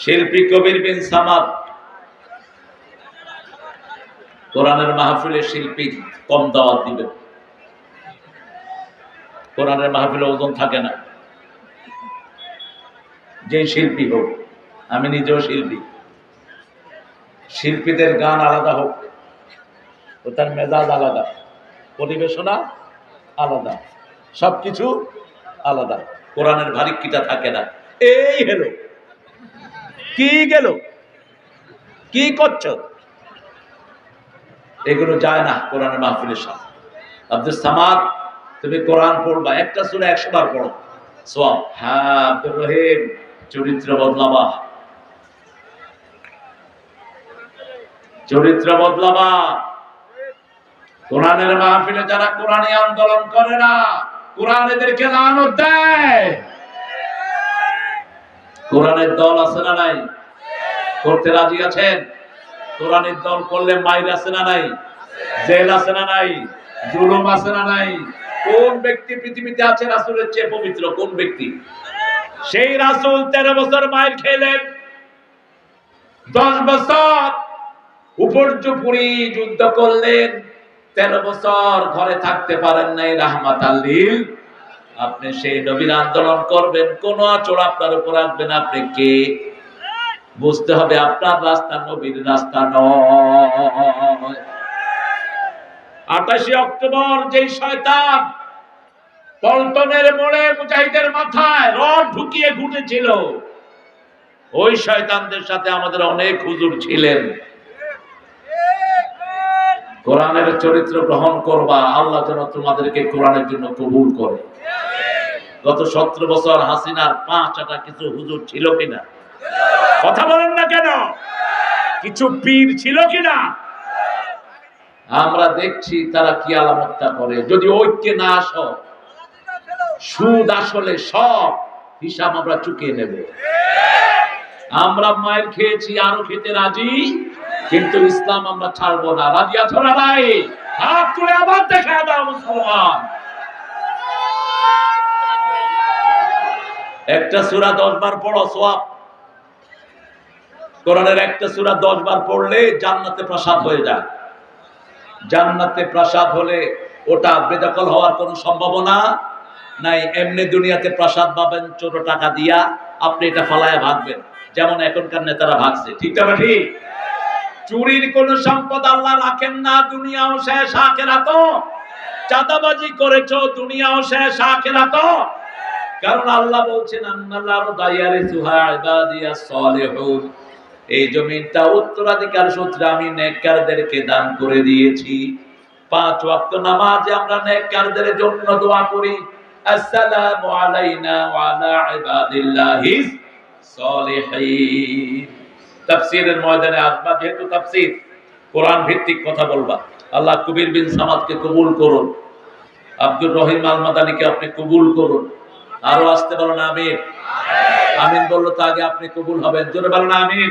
শিল্পী কবির বিন সামাদ। কোরআনের মাহফিলে শিল্পী কম দাওয়াত দিবে। কোরআনের মাহফিলে ওজন থাকে না। যে শিল্পী হোক, আমি নিজেও শিল্পী। শিল্পীদের গান আলাদা হোক, ও তার মেজাজ আলাদা। পরিবেশনা আলাদা। সবকিছু আলাদা। কোরআনের ভারিক্কিটা থাকে না। এই হেলো কি গেল? কি করছ? এগুলো যায় না কোরআনের মাহফিলের সাথে। আব্দুল সামাদ, তুমি কোরআন পড়বা, একটা সুরে একশো বার পড়ো। সোয়াব। হ্যাঁ আব্দুর রহিম, চরিত্র বদলাবা। চরিত্র বদলাবা। কোরআনের মাহফিলে যারা কোরআনী আন্দোলন করে না, কোরআন এদেরকে দেয়। কোরআনের দল আছে না নাই? করতে রাজি আছেন? কোরআনের দল করলে মাইর আছে না নাই? জেল আছে না নাই? জুলুম আছে না নাই? কোন ব্যক্তি পৃথিবীতে আছে রাসূলের চেয়ে পবিত্র? কোন ব্যক্তি? সেই রাসূল তেরো বছর মায়ের খেলেন। দশ বছর উপর্যপুরি যুদ্ধ করলেন। তেরো বছর ঘরে থাকতে পারেন নাই রাহমাত আল্লিল আপনি সেই নবীর আন্দোলন করবেন, কোন আচর আপনার উপর আসবেন আপনি কে? বুঝতে হবে আপনার রাস্তা নবীর রাস্তা নয়। আঠাশে অক্টোবর যেই শয়তান পল্টনের মোড়ে মুজাহিদের মাথায় রড ঢুকিয়ে ঘুরেছিল ওই শয়তানদের সাথে আমাদের অনেক হুজুর ছিলেন। কোরআনের চরিত্র গ্রহণ করবা, আল্লাহ যেন তোমাদেরকে কোরআনের জন্য কবুল করে। গত সতেরো বছর হাসিনার পাঁচটা কিছু হুজুর ছিল কিনা? কথা বলেন না কেন? কিছু পীর ছিল কিনা? আমরা দেখছি তারা কি আলামতটা করে। যদি ঐক্যে না আস, সুদ আসলে সব হিসাব আমরা চুকিয়ে নেব। আমরা মায়ের খেয়েছি, আরও খেতে রাজি, কিন্তু ইসলাম আমরা ছাড়বো না। রাজি আছো না নাই? হাত তুলে আবার দেখা দাও মুসলমান। একটা সূরা দশ বার পড়ো, সোয়াব। কোরআনের একটা সূরা দশ বার পড়লে জান্নাতে প্রসাদ হয়ে যায়। জান্নাতে প্রসাদ হলে ওটা বেদখল হওয়ার কোনো সম্ভাবনা নাই। এমনি দুনিয়াতে প্রসাদ পাবেন, চোর টাকা দিয়া আপনি এটা ফালায়া ভাগবেন। যেমন এখনকার নেতারা ভাগছে। ঠিক না ঠিক চুরির কোন সম্পদ আল্লাহ রাখেন না, দুনিয়াও শেষ আখেরাত চাঁদাবাজি করেছ, দুনিয়াও শেষ আখেরাত কারণ আল্লাহ বলছেন এই জমিনটা উত্তরাধিকার সূত্রে আমি নেককারদেরকে দান করে দিয়েছি। পাঁচ ওয়াক্ত নামাজে আমরা নেককারদের জন্য দোয়া করি। আসসালামু আলাইনা ওয়া আলা সলিহিন। তাফসীরের ময়দানে আসবা যেহেতু তাফসীর, কোরআন ভিত্তিক কথা বলবা। আল্লাহ কবির বিন সামাদকে কবুল করুন। আব্দুর রহিম আল মাদানিকে আপনি কবুল করুন। আরও আসতে পারেন আমিন। আমিন বলল তো আগে আপনি কবুল হবেন। জোরে বলো না, আমিন।